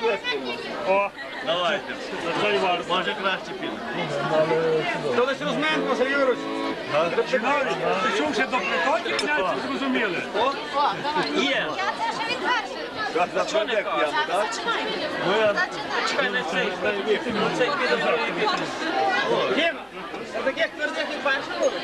не виспимо. О, давайте. Це варто. Може краще піде. То лише розмен, може, Юрич. Чиновник, ти чув ще до притоків, чи зрозуміли? Є. Я це ще відвершую. Що не кажу? Ну, Чекай, не цей. Оцей піде, другий піде. Дім, таких твердих і перший буде.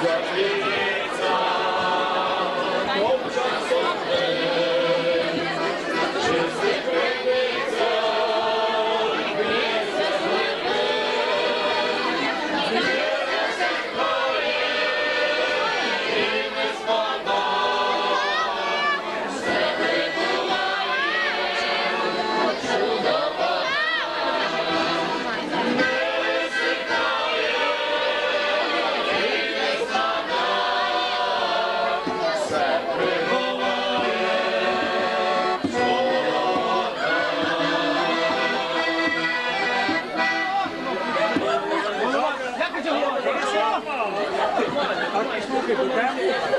Thank you. Merci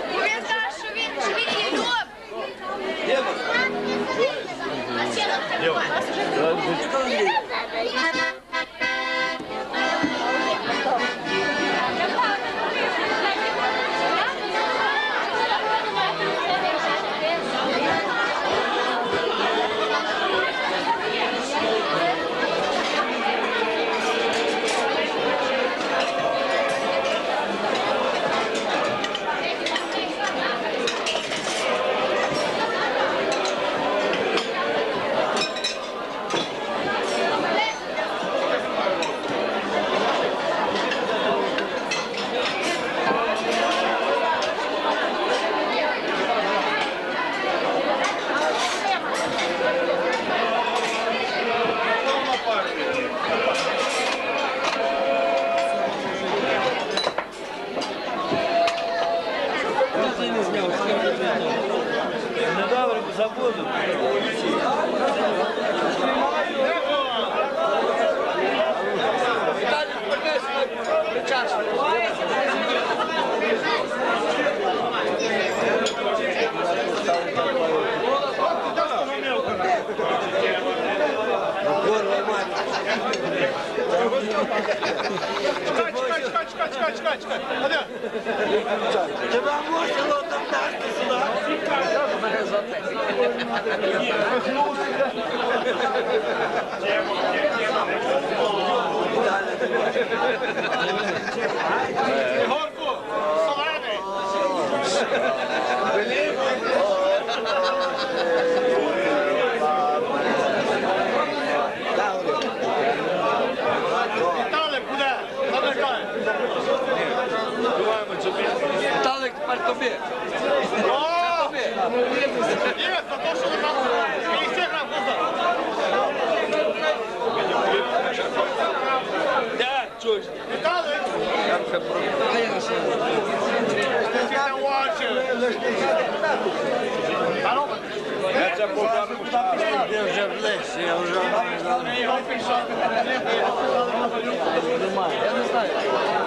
Kaç kaç kaç kaç kaç kaç. Hadi. Tamam bu Yeah. Я це подам, де вже в лесі, я вже не знаю.